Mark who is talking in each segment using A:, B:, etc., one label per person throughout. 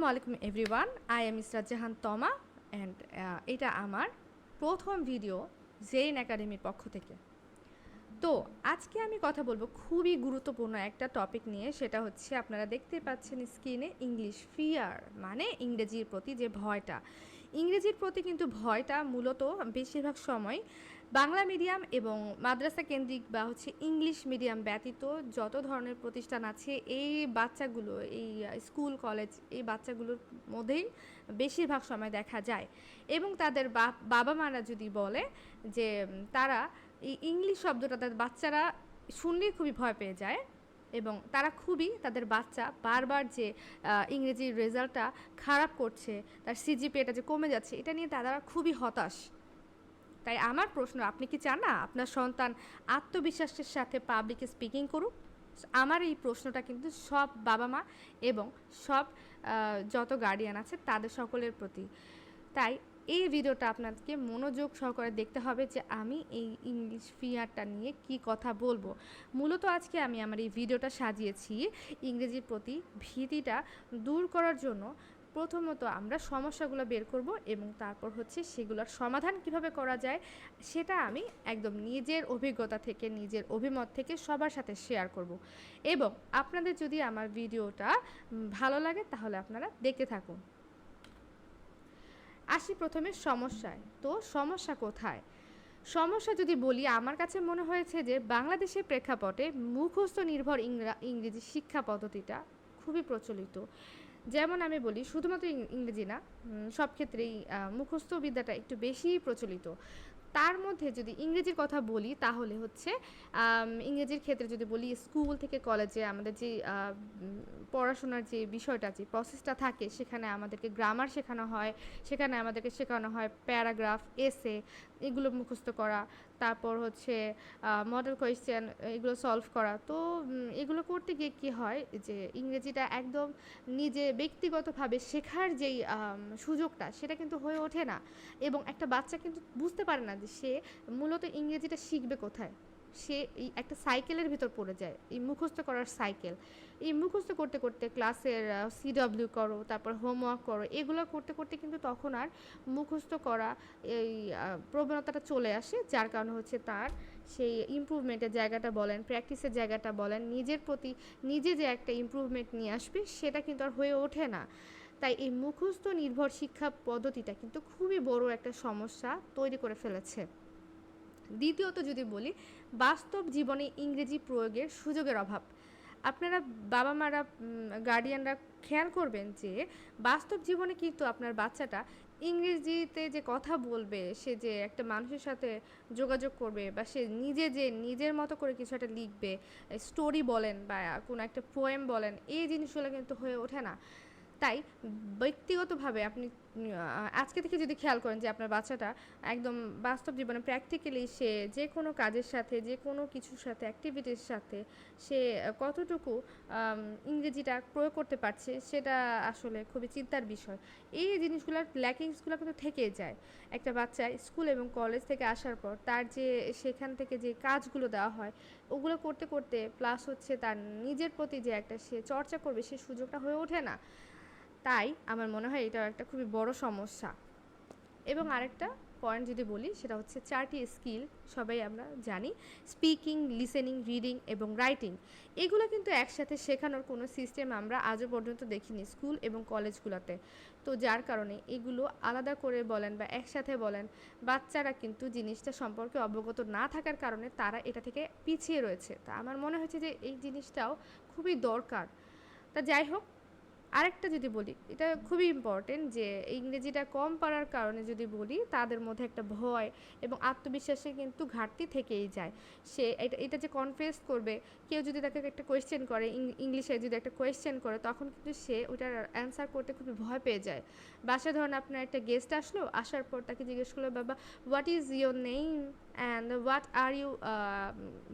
A: আসসালামু আলাইকুম everyone I am Israt Jahan Toma and এটা আমার প্রথম ভিডিও জেইন একাডেমির পক্ষ থেকে। তো আজকে আমি কথা বলব খুবই গুরুত্বপূর্ণ একটা টপিক নিয়ে, সেটা হচ্ছে আপনারা দেখতে পাচ্ছেন স্ক্রিনে ইংলিশ ফিয়ার মানে ইংরেজির প্রতি যে ভয়টা। ইংরেজির প্রতি কিন্তু ভয়টা মূলত বেশিরভাগ সময় বাংলা মিডিয়াম এবং মাদ্রাসা কেন্দ্রিক বা হচ্ছে ইংলিশ মিডিয়াম ব্যতীত যত ধরনের প্রতিষ্ঠান আছে, এই বাচ্চাগুলো, এই স্কুল, কলেজ, এই বাচ্চাগুলোর মধ্যেই বেশিরভাগ সময় দেখা যায়। এবং তাদের বাবা মারা যদি বলে যে তারা এই ইংলিশ শব্দটা তাদের বাচ্চারা শুনলেই খুবই ভয় পেয়ে যায় এবং তারা খুবই তাদের বাচ্চা বারবার যে ইংরেজির রেজাল্টটা খারাপ করছে, তার সিজিপিএটা যে কমে যাচ্ছে, এটা নিয়ে তারা খুবই হতাশ। তাই আমার প্রশ্ন, আপনি কি চান না আপনার সন্তান আত্মবিশ্বাসের সাথে পাবলিকে স্পিকিং করুক? আমার এই প্রশ্নটা কিন্তু সব বাবা মা এবং সব যত গার্ডিয়ান আছে তাদের সকলের প্রতি। তাই এই ভিডিওটা আপনাকে মনোযোগ সহকারে দেখতে হবে যে আমি এই ইংলিশ ফিয়ারটা নিয়ে কি কথা বলব। মূলত আজকে আমি আমার এই ভিডিওটা সাজিয়েছি ইংরেজির প্রতি ভীতিটা দূর করার জন্য প্রথমত আমরা সমস্যাগুলো বের করব এবং তারপর হচ্ছে সেগুলোর সমাধান কীভাবে করা যায়, সেটা আমি একদম নিজের অভিজ্ঞতা থেকে, নিজের অভিমত থেকে সবার সাথে শেয়ার করব। এবং আপনাদের যদি আমার ভিডিওটা ভালো লাগে তাহলে আপনারা দেখতে থাকুন। আসি প্রথমে সমস্যায়। তো সমস্যা কোথায়? সমস্যা যদি বলি, আমার কাছে মনে হয়েছে যে বাংলাদেশের প্রেক্ষাপটে মুখস্থ নির্ভর ইংরেজি শিক্ষা পদ্ধতিটা খুবই প্রচলিত। যেমন আমি বলি, শুধুমাত্র ইংরেজি না সব ক্ষেত্রেই মুখস্থ বিদ্যাটা একটু বেশি প্রচলিত। তার মধ্যে যদি ইংরেজির কথা বলি, তাহলে হচ্ছে ইংরেজির ক্ষেত্রে যদি বলি, স্কুল থেকে কলেজে আমাদের যে পড়াশোনার যে বিষয়টা, যে প্রসেসটা থাকে, সেখানে আমাদেরকে গ্রামার শেখানো হয়, সেখানে আমাদেরকে শেখানো হয় প্যারাগ্রাফ এসে এগুলো মুখস্থ করা, তারপর হচ্ছে মডেল কোয়েশ্চেন এগুলো সলভ করা। তো এগুলো করতে গিয়ে কী হয় যে, ইংরেজিটা একদম নিজে ব্যক্তিগতভাবে শেখার যেই সুযোগটা, সেটা কিন্তু হয়ে ওঠে না। এবং একটা বাচ্চা কিন্তু বুঝতে পারে না যে সে মূলত ইংরেজিটা শিখবে কোথায়। সে এই একটা সাইকেলের ভিতর পড়ে যায়, এই মুখস্থ করার সাইকেল। এই মুখস্থ করতে করতে ক্লাসের সিডব্লিউ করো, তারপর হোমওয়ার্ক করো, এগুলো করতে করতে কিন্তু তখন আর মুখস্থ করা এই প্রবণতাটা চলে আসে, যার কারণে হচ্ছে তার সেই ইম্প্রুভমেন্টের জায়গাটা বলেন প্র্যাকটিসের জায়গাটা বলেন, নিজের প্রতি নিজে যে একটা ইম্প্রুভমেন্ট নিয়ে আসবে, সেটা কিন্তু আর হয়ে ওঠে না। তাই এই মুখস্থ নির্ভর শিক্ষা পদ্ধতিটা কিন্তু খুবই বড় একটা সমস্যা তৈরি করে ফেলেছে। দ্বিতীয়ত যদি বলি, বাস্তব জীবনে ইংরেজি প্রয়োগের সুযোগের অভাব। আপনারা বাবা মারা গার্ডিয়ানরা খেয়াল করবেন যে, বাস্তব জীবনে কিন্তু আপনার বাচ্চাটা ইংরেজিতে যে কথা বলবে, সে যে একটা মানুষের সাথে যোগাযোগ করবে বা সে নিজে যে নিজের মতো করে কিছু একটা লিখবে স্টোরি বলেন বা কোনো একটা পোয়েম বলেন, এই জিনিসগুলো কিন্তু হয়ে ওঠে না। তাই ব্যক্তিগতভাবে আপনি আজকে থেকে যদি খেয়াল করেন যে আপনার বাচ্চাটা একদম বাস্তব জীবনে প্র্যাকটিক্যালি সে যে কোনো কাজের সাথে, যে কোনো কিছুর সাথে অ্যাক্টিভিটির সাথে সে কতটুকু ইংরেজিটা প্রয়োগ করতে পারছে সেটা আসলে খুবই চিন্তার বিষয়। এই জিনিসগুলোর ল্যাকিংসগুলো কিন্তু থেকে যায়। একটা বাচ্চা স্কুল এবং কলেজ থেকে আসার পর তার যে সেখান থেকে যে কাজগুলো দেওয়া হয়, ওগুলো করতে করতে প্লাস হচ্ছে তার নিজের প্রতি যে একটা সে চর্চা করবে সে সুযোগটা হয়ে ওঠে না। তাই আমার মনে হয় এটাও একটা খুবই বড় সমস্যা। এবং আরেকটা পয়েন্ট যদি বলি, সেটা হচ্ছে চারটি স্কিল সবাই আমরা জানি স্পিকিং লিসেনিং রিডিং এবং রাইটিং এগুলো কিন্তু একসাথে শেখানোর কোনো সিস্টেম আমরা আজও পর্যন্ত দেখিনি স্কুল এবং কলেজগুলোতে তো যার কারণে এগুলো আলাদা করে বলেন বা একসাথে বলেন, বাচ্চারা কিন্তু জিনিসটা সম্পর্কে অবগত না থাকার কারণে তারা এটা থেকে পিছিয়ে রয়েছে। তা আমার মনে হচ্ছে যে এই জিনিসটাও খুবই দরকার। তা যাই হোক আরেকটা যদি বলি, এটা খুবই ইম্পর্টেন্ট যে ইংরেজিটা কম পারার কারণে যদি বলি, তাদের মধ্যে একটা ভয় এবং আত্মবিশ্বাসে কিন্তু ঘাটতি থেকেই যায়। সে এটা এটা যে কনফেস করবে, কেউ যদি তাকে একটা কোয়েশ্চেন করে ইংলিশে যদি একটা কোয়েশ্চেন করে, তখন কিন্তু সে ওইটার অ্যান্সার করতে খুবই ভয় পেয়ে যায়। বাসায় ধরুন আপনার একটা গেস্ট আসলো, আসার পর তাকে জিজ্ঞেস করল, বাবা what is your name and what are you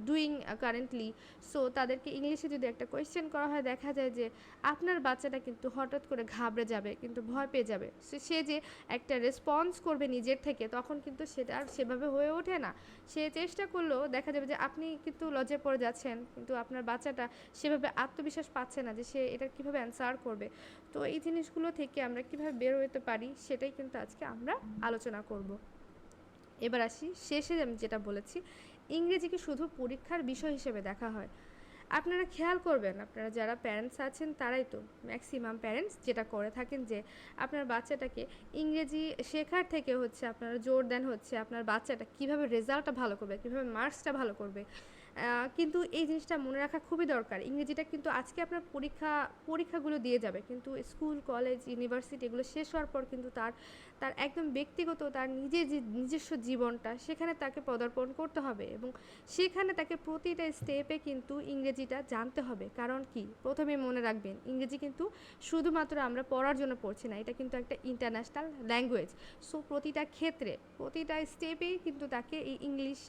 A: doing currently so তাদেরকে ইংলিশে যদি একটা কোয়েশ্চেন করা হয়, দেখা যায় যে আপনার বাচ্চাটা কিন্তু হঠাৎ করে ঘাবড়ে যাবে, কিন্তু ভয় পেয়ে যাবে। সে যে একটা রেসপন্স করবে নিজের থেকে, তখন কিন্তু সেটা আর সেভাবে হয়ে ওঠে না। সে চেষ্টা করলেও দেখা যাবে যে আপনি কিন্তু লজ্জায় পড়ে যাচ্ছেন, কিন্তু আপনার বাচ্চাটা সেভাবে আত্মবিশ্বাস পাচ্ছে না যে সে এটা কীভাবে অ্যান্সার করবে। তো এই জিনিসগুলো থেকে আমরা কীভাবে বের হতে পারি, সেটাই কিন্তু আজকে আমরা আলোচনা করব। এবার আসি, শেষে আমি যেটা বলেছি, ইংরেজিকে শুধু পরীক্ষার বিষয় হিসেবে দেখা হয়। আপনারা খেয়াল করবেন, আপনারা যারা প্যারেন্টস আছেন তারাই তো ম্যাক্সিমাম প্যারেন্টস যেটা করে থাকেন যে আপনার বাচ্চাটাকে ইংরেজি শেখার থেকে হচ্ছে আপনারা জোর দেন হচ্ছে আপনার বাচ্চাটা কীভাবে রেজাল্টটা ভালো করবে, কীভাবে মার্কসটা ভালো করবে। কিন্তু এই জিনিসটা মনে রাখা খুবই দরকার, ইংরেজিটা কিন্তু আজকে আপনার পরীক্ষা, পরীক্ষাগুলো দিয়ে যাবে, কিন্তু স্কুল কলেজ ইউনিভার্সিটি এগুলো শেষ হওয়ার পর কিন্তু তার তার একদম ব্যক্তিগত, তার নিজের যে নিজস্ব জীবনটা সেখানে তাকে পদার্পণ করতে হবে এবং সেখানে তাকে প্রতিটা স্টেপে কিন্তু ইংরেজিটা জানতে হবে। কারণ কি? প্রথমে মনে রাখবেন, ইংরেজি কিন্তু শুধুমাত্র আমরা পড়ার জন্য পড়ছি না, এটা কিন্তু একটা ইন্টারন্যাশনাল ল্যাঙ্গুয়েজ সো প্রতিটা ক্ষেত্রে, প্রতিটা স্টেপেই কিন্তু তাকে এই ইংলিশ,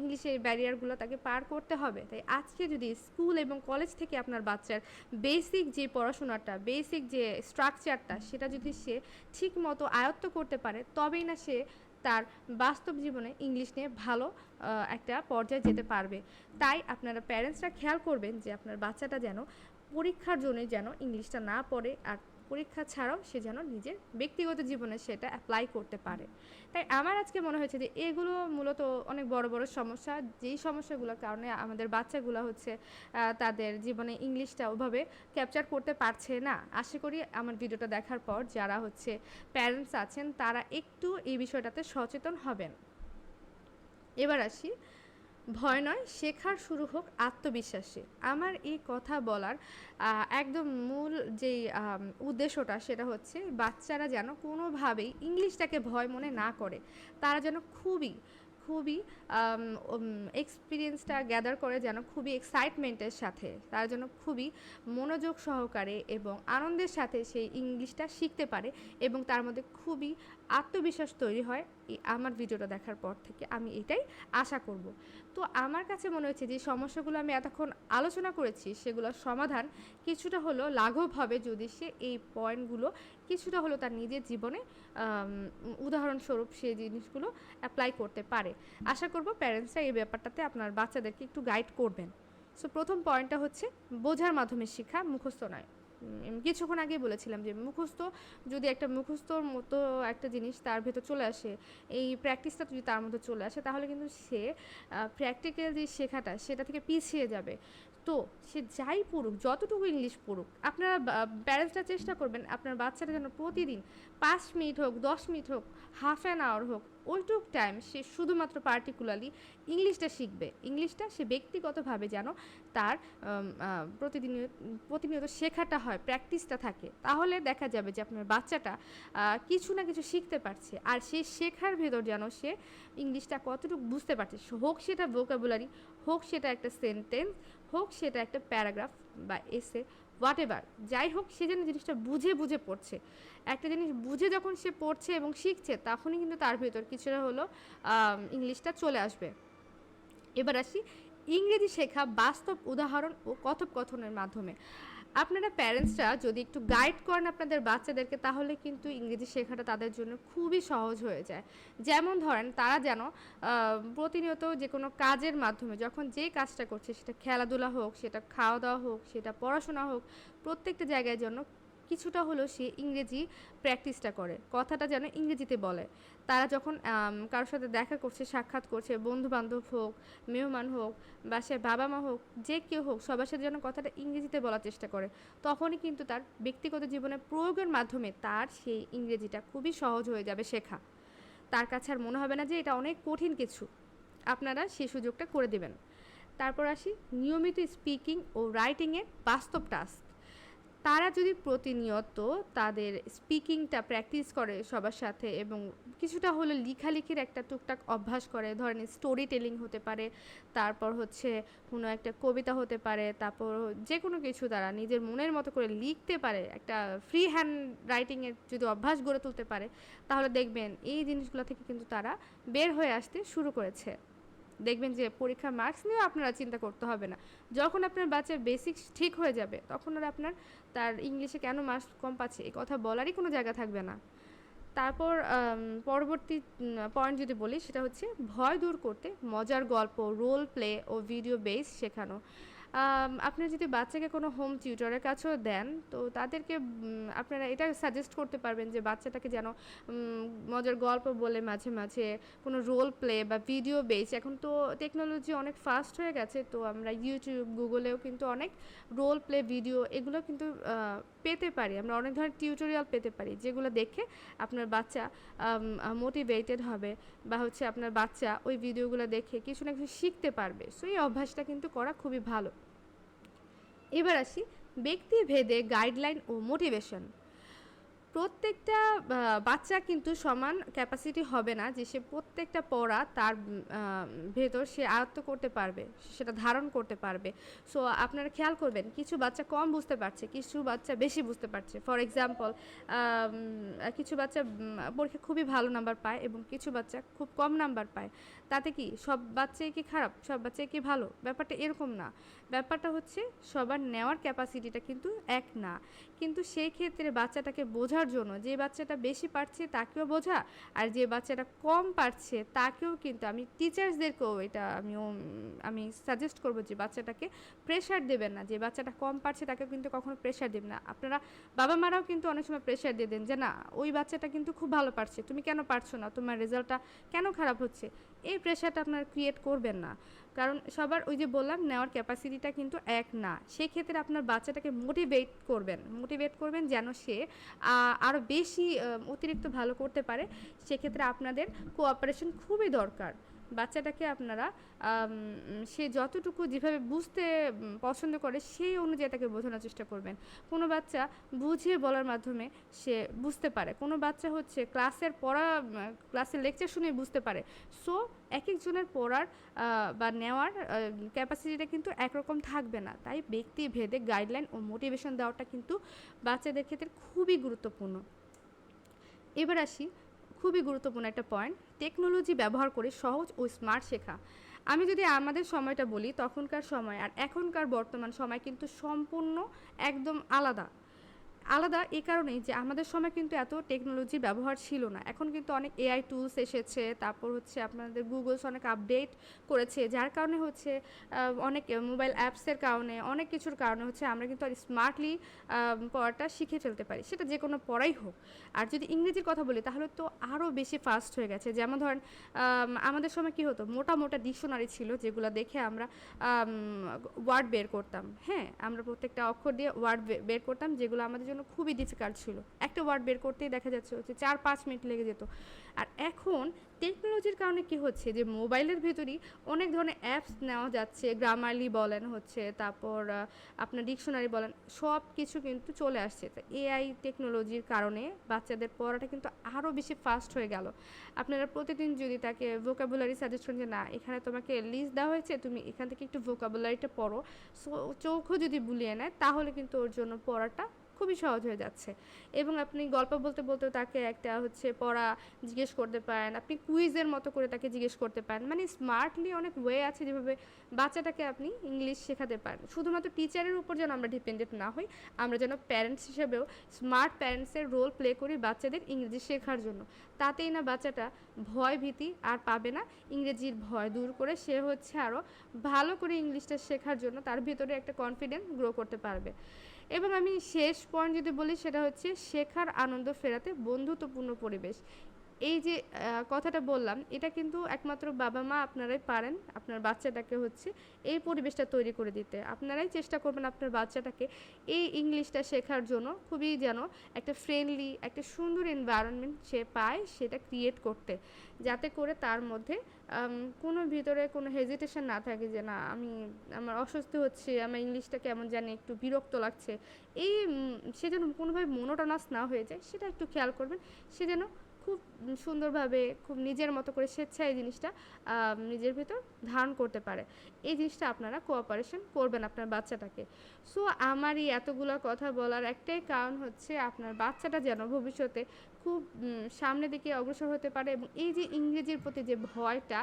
A: ইংলিশের ব্যারিয়ারগুলো তাকে পার করতে হবে। তাই আজকে যদি স্কুল এবং কলেজ থেকে আপনার বাচ্চার বেসিক যে পড়াশোনাটা বেসিক যে স্ট্রাকচারটা সেটা যদি সে ঠিক মতো আয়ত্ত করতে পারে, তবেই না সে তার বাস্তব জীবনে ইংলিশ নিয়ে ভালো একটা পর্যায়ে যেতে পারবে। তাই আপনারা প্যারেন্টসরা খেয়াল করবেন যে আপনার বাচ্চাটা যেন পরীক্ষার জন্য যেন ইংলিশটা না পড়ে আর পরীক্ষা ছাড়াও সে যেন নিজের ব্যক্তিগত জীবনে সেটা অ্যাপ্লাই করতে পারে। তাই আমার আজকে মনে হয়েছে যে এগুলো মূলত অনেক বড় বড় সমস্যা। যেই সমস্যাগুলোর কারণে আমাদের বাচ্চাগুলো হচ্ছে তাদের জীবনে ইংলিশটা ওভাবে ক্যাপচার করতে পারছে না। আশা করি আমার ভিডিওটা দেখার পর যারা হচ্ছে প্যারেন্টস আছেন, তারা একটু এই বিষয়টাতে সচেতন হবেন। এবার আসি ভয় নয়, শেখার শুরু হোক আত্মবিশ্বাসে। আমার এই কথা বলার একদম মূল যেই উদ্দেশ্যটা সেটা হচ্ছে বাচ্চারা যেন কোনোভাবেই ইংলিশটাকে ভয় মনে না করে। তারা যেন খুবই খুবই এক্সপিরিয়েন্সটা গ্যাদার করে যেন খুবই এক্সাইটমেন্টের সাথে। তারা যেন খুবই মনোযোগ সহকারে এবং আনন্দের সাথে সেই ইংলিশটা শিখতে পারে এবং তার মধ্যে খুবই আত্মবিশ্বাস তৈরি হয় এই আমার ভিডিওটা দেখার পর থেকে আমি এটাই আশা করব। তো আমার কাছে মনে হচ্ছে যে সমস্যাগুলো আমি এতক্ষণ আলোচনা করেছি সেগুলোর সমাধান কিছুটা হলো লাঘব হবে যদি সে এই পয়েন্টগুলো কিছুটা হলো তার নিজের জীবনে উদাহরণস্বরূপ সেই জিনিসগুলো অ্যাপ্লাই করতে পারে। আশা করব প্যারেন্টসরা এই ব্যাপারটাতে আপনার বাচ্চাদেরকে একটু গাইড করবেন। সো প্রথম পয়েন্টটা হচ্ছে বোঝার মাধ্যমে শিক্ষা মুখস্থ নয়। কিছুক্ষণ আগে বলেছিলাম যে মুখস্থ যদি একটা মুখস্থর মতো একটা জিনিস তার ভেতর চলে আসে, এই প্র্যাকটিসটা যদি তার মধ্যে চলে আসে, তাহলে কিন্তু সে প্র্যাকটিক্যাল যে শেখাটা সেটা থেকে পিছিয়ে যাবে। তো সে যাই পড়ুক, যতটুকু ইংলিশ পড়ুক, আপনারা প্যারেন্টসরা চেষ্টা করবেন, আপনার বাচ্চাটা যেন প্রতিদিন পাঁচ মিনিট হোক, দশ মিনিট হোক হাফ অ্যান আওয়ার হোক ওইটুক টাইম সে শুধুমাত্র পার্টিকুলারলি ইংলিশটা শিখবে। ইংলিশটা সে ব্যক্তিগতভাবে যেন তার প্রতিদিন প্রতিনিয়ত শেখাটা হয় প্র্যাকটিসটা থাকে। তাহলে দেখা যাবে যে আপনার বাচ্চাটা কিছু না কিছু শিখতে পারছে। আর সেই শেখার ভেতর যেন সে ইংলিশটা কতটুকু বুঝতে পারছে হোক সেটা ভোকাবুলারি হোক সেটা একটা সেন্টেন্স হোক সেটা একটা প্যারাগ্রাফ বা এসে হোয়াট এভার যাই হোক, সে যেন জিনিসটা বুঝে বুঝে পড়ছে। একটা জিনিস বুঝে যখন সে পড়ছে এবং শিখছে, তখনই কিন্তু তার ভেতর কিছুটা হলো ইংলিশটা চলে আসবে। এবার আসি ইংরেজি শেখা বাস্তব উদাহরণ ও কথোপকথনের মাধ্যমে। আপনারা প্যারেন্টসরা যদি একটু গাইড করেন আপনাদের বাচ্চাদেরকে, তাহলে কিন্তু ইংরেজি শেখাটা তাদের জন্য খুবই সহজ হয়ে যায়। যেমন ধরেন, তারা যেন প্রতিনিয়ত যে কোনো কাজের মাধ্যমে যখন যে কাজটা করছে, সেটা খেলাধুলা হোক, সেটা খাওয়া দাওয়া হোক, সেটা পড়াশোনা হোক, প্রত্যেকটা জায়গায় যেন কিছুটা হলেও সে ইংরেজি প্র্যাকটিসটা করে। কথাটা যেন ইংরেজিতে বলে। তারা যখন কারোর সাথে দেখা করছে, সাক্ষাৎ করছে বন্ধু বান্ধব হোক, মেহমান হোক বা সে বাবা মা হোক, যে কেউ হোক, সবার সাথে যেন কথাটা ইংরেজিতে বলার চেষ্টা করে, তখনই কিন্তু তার ব্যক্তিগত জীবনে প্রয়োগের মাধ্যমে তার সেই ইংরেজিটা খুবই সহজ হয়ে যাবে শেখা। তার কাছে আর মনে হবে না যে এটা অনেক কঠিন কিছু। আপনারা সেই সুযোগটা করে দেবেন। তারপর আসি, নিয়মিত স্পিকিং ও রাইটিংয়ের বাস্তব টাস্ক তারা যদি প্রতিনিয়ত তাদের স্পিকিংটা প্র্যাকটিস করে সবার সাথে এবং কিছুটা হলো লেখালেখির একটা টুকটাক অভ্যাস করে, ধরেন স্টোরি টেলিং হতে পারে, তারপর হচ্ছে কোনো একটা কবিতা হতে পারে, তারপর যে কোনো কিছু তারা নিজের মনের মতো করে লিখতে পারে, একটা ফ্রি হ্যান্ড রাইটিংয়ের যদি অভ্যাস গড়ে তুলতে পারে, তাহলে দেখবেন এই জিনিসগুলো থেকে কিন্তু তারা বের হয়ে আসতে শুরু করেছে। দেখবেন যে পরীক্ষার মার্কস নিয়েও আপনারা চিন্তা করতে হবে না। যখন আপনার বাচ্চার বেসিক ঠিক হয়ে যাবে, তখন আর আপনার তার ইংলিশে কেন মার্কস কম পাচ্ছে, এই কথা বলারই কোনো জায়গা থাকবে না। তারপর পরবর্তী পয়েন্ট যদি বলি, সেটা হচ্ছে ভয় দূর করতে মজার গল্প রোল প্লে ও ভিডিও বেস শেখানো। আপনি যদি বাচ্চাকে কোনো হোম টিউটরের কাছেও দেন, তো তাদেরকে আপনারা এটা সাজেস্ট করতে পারবেন যে বাচ্চাটাকে যেন মজার গল্প বলে মাঝে মাঝে, কোনো রোল প্লে বা ভিডিও বেস এখন তো টেকনোলজি অনেক ফাস্ট হয়ে গেছে, তো আমরা ইউটিউব গুগলেও কিন্তু অনেক রোল প্লে ভিডিও এগুলো কিন্তু পেতে পারি, আমরা অনেক ধরনের টিউটোরিয়াল পেতে পারি, যেগুলো দেখে আপনার বাচ্চা মোটিভেটেড হবে বা হচ্ছে আপনার বাচ্চা ওই ভিডিওগুলো দেখে কিছু না কিছু শিখতে পারবে। সো এই অভ্যাসটা কিন্তু করা খুবই ভালো। এবার আসি ব্যক্তিভেদে গাইডলাইন ও মোটিভেশন প্রত্যেকটা বাচ্চা কিন্তু সমান ক্যাপাসিটি হবে না যে সে প্রত্যেকটা পড়া তার ভেতর সে আয়ত্ত করতে পারবে, সেটা ধারণ করতে পারবে। সো আপনারা খেয়াল করবেন, কিছু বাচ্চা কম বুঝতে পারছে, কিছু বাচ্চা বেশি বুঝতে পারছে। ফর এক্সাম্পল কিছু বাচ্চা পরীক্ষা খুবই ভালো নাম্বার পায় এবং কিছু বাচ্চা খুব কম নাম্বার পায়। তাতে কি, সব বাচ্চাই কি খারাপ, সব বাচ্চাই কি ভালো? ব্যাপারটা এরকম না। ব্যাপারটা হচ্ছে, সবার নেওয়ার ক্যাপাসিটিটা কিন্তু এক না। কিন্তু সেই ক্ষেত্রে বাচ্চাটাকে বোঝার জন্য। যে বাচ্চাটা বেশি পারছে তাকেও বোঝা, আর যে বাচ্চাটা কম পারছে তাকেও কিন্তু আমি টিচার্সদেরকেও এটা আমি আমি সাজেস্ট করব যে বাচ্চাটাকে প্রেশার দেবেন না। যে বাচ্চাটা কম পারছে তাকে কিন্তু কখনো প্রেশার দেবেন না। আপনারা বাবা মারাও কিন্তু অনেক সময় প্রেশার দিয়ে দেন যে, না, ওই বাচ্চাটা কিন্তু খুব ভালো পারছে। তুমি কেন পারছ না? তোমার রেজাল্টটা কেন খারাপ হচ্ছে? এই প্রেশারটা আপনার ক্রিয়েট করবেন না। কারণ সবার ওই যে বললাম, নেওয়ার ক্যাপাসিটিটা কিন্তু এক না। সেক্ষেত্রে আপনার বাচ্চাটাকে মোটিভেট করবেন মোটিভেট করবেন যেন সে আরও বেশি অতিরিক্ত ভালো করতে পারে। সেক্ষেত্রে আপনাদের কোঅপারেশন খুবই দরকার। বাচ্চাটাকে আপনারা সে যতটুকু যেভাবে বুঝতে পছন্দ করে সেই অনুযায়ী তাকে বোঝানোর চেষ্টা করবেন। কোনো বাচ্চা বুঝিয়ে বলার মাধ্যমে সে বুঝতে পারে। কোনো বাচ্চা হচ্ছে ক্লাসের পড়া, ক্লাসের লেকচার শুনে বুঝতে পারে। সো এক একজনের পড়ার বা নেওয়ার ক্যাপাসিটিটা কিন্তু একরকম থাকবে না। তাই ব্যক্তি ভেদে গাইডলাইন ও মোটিভেশন দেওয়াটা কিন্তু বাচ্চাদের ক্ষেত্রে খুবই গুরুত্বপূর্ণ। এবার আসি, খুবই গুরুত্বপূর্ণ একটা পয়েন্ট। টেকনোলজি ব্যবহার করে সহজ ও স্মার্ট শেখা। আমি যদি আমাদের সময়টা বলি, তখনকার সময় আর এখনকার বর্তমান সময় কিন্তু সম্পূর্ণ একদম আলাদা। আলাদা এই কারণেই যে আমাদের সময় কিন্তু এত টেকনোলজির ব্যবহার ছিল না। এখন কিন্তু অনেক এআই টুলস এসেছে, তারপর হচ্ছে আপনাদের গুগলস অনেক আপডেট করেছে, যার কারণে হচ্ছে অনেক মোবাইল অ্যাপসের কারণে, অনেক কিছুর কারণে হচ্ছে আমরা কিন্তু আর স্মার্টলি পড়াটা শিখে ফেলতে পারি। সেটা যে কোনো পড়াই হোক। আর যদি ইংরেজির কথা বলি, তাহলে তো আরও বেশি ফাস্ট হয়ে গেছে। যেমন ধরেন আমাদের সময় কি হতো? মোটা মোটা ডিকশনারি ছিল, যেগুলো দেখে আমরা ওয়ার্ড বের করতাম। হ্যাঁ আমরা প্রত্যেকটা অক্ষর দিয়ে ওয়ার্ড বের করতাম, যেগুলো আমাদের জন্য খুবই ডিফিকাল্ট ছিল। একটা ওয়ার্ড বের করতেই দেখা যাচ্ছে হচ্ছে চার পাঁচ মিনিট লেগে যেত। আর এখন টেকনোলজির কারণে কি হচ্ছে যে মোবাইলের ভেতরই অনেক ধরনের অ্যাপস নেওয়া যাচ্ছে গ্রামারলি বলেন হচ্ছে, তারপর আপনার ডিকশনারি বলেন, সব কিছু কিন্তু চলে আসছে। এআই টেকনোলজির কারণে বাচ্চাদের পড়াটা কিন্তু আরও বেশি ফাস্ট হয়ে গেল। আপনারা প্রতিদিন যদি তাকে ভোকাবুলারি করেন যে, না, এখানে তোমাকে লিস্ট দেওয়া হয়েছে, তুমি এখান থেকে একটু ভোকাবুলারিটা পড়ো। সো চোখও যদি বুলিয়ে নেয়, তাহলে কিন্তু ওর জন্য পড়াটা খুবই সহজ হয়ে যাচ্ছে। এবং আপনি গল্প বলতে বলতে তাকে একটা হচ্ছে পড়া জিজ্ঞেস করতে পারেন, আপনি কুইজের মতো করে তাকে জিজ্ঞেস করতে পারেন। মানে স্মার্টলি অনেক ওয়ে আছে যেভাবে বাচ্চাটাকে আপনি ইংলিশ শেখাতে পারেন। শুধুমাত্র টিচারের উপর যেন আমরা ডিপেন্ডেন্ট না হই, আমরা যেন প্যারেন্টস হিসেবেও স্মার্ট প্যারেন্টসের রোল প্লে করি বাচ্চাদের ইংরেজি শেখার জন্য। তাতেই না বাচ্চাটা ভয় ভীতি আর পাবে না। ইংরেজির ভয় দূর করে সে হচ্ছে আরও ভালো করে ইংলিশটা শেখার জন্য তার ভিতরে একটা কনফিডেন্স গ্রো করতে পারবে। এবং আমি শেষ পয়েন্ট যদি বলি সেটা হচ্ছে শেখার আনন্দ ফেরাতে বন্ধুত্বপূর্ণ পরিবেশ। এই যে কথাটা বললাম, এটা কিন্তু একমাত্র বাবা মা আপনারাই পারেন, আপনার বাচ্চাটাকে হচ্ছে এই পরিবেশটা তৈরি করে দিতে। আপনারাই চেষ্টা করবেন আপনার বাচ্চাটাকে এই ইংলিশটা শেখার জন্য খুবই যেন একটা ফ্রেন্ডলি একটা সুন্দর এনভায়রনমেন্ট সে পায় সেটা ক্রিয়েট করতে। যাতে করে তার মধ্যে কোনো ভিতরে কোনো হেজিটেশন না থাকে যে, না, আমি, আমার অস্বস্তি হচ্ছে, আমার ইংলিশটা কেমন জানি একটু বিরক্ত লাগছে। এই সে যেন কোনোভাবে মনোটানাস না হয়ে যায়, সেটা একটু খেয়াল করবেন। সে যেন খুব সুন্দরভাবে, খুব নিজের মতো করে স্বেচ্ছায় এই জিনিসটা নিজের ভেতর ধারণ করতে পারে। এই জিনিসটা আপনারা কোঅপারেশন করবেন আপনার বাচ্চাটাকে। সো আমার এই এতগুলো কথা বলার একটাই কারণ হচ্ছে আপনার বাচ্চাটা যেন ভবিষ্যতে খুব সামনের দিকে অগ্রসর হতে পারে এবং এই যে ইংরেজির প্রতি যে ভয়টা,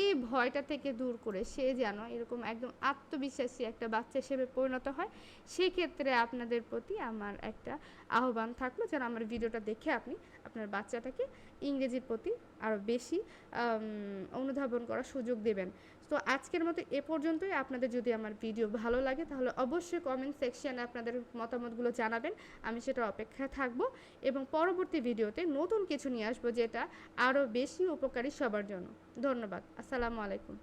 A: এই ভয়টা থেকে দূর করে সে যেন এরকম একদম আত্মবিশ্বাসী একটা বাচ্চা হিসেবে পরিণত হয় সেই ক্ষেত্রে আপনাদের প্রতি আমার একটা আহ্বান থাকল যেন আমার ভিডিওটা দেখে আপনি আপনার বাচ্চাটাকে ইংরেজির প্রতি আরও বেশি অনুধাবন করার সুযোগ দেবেন। তো আজকের মতো এ পর্যন্তই। আপনাদের যদি আমার ভিডিও ভালো লাগে, তাহলে অবশ্যই কমেন্ট সেকশানে আপনাদের মতামতগুলো জানাবেন। আমি সেটা অপেক্ষায় থাকব এবং পরবর্তী ভিডিওতে নতুন কিছু নিয়ে আসব যেটা আরও বেশি উপকারী সবার জন্য। ধন্যবাদ। আসসালামু আলাইকুম।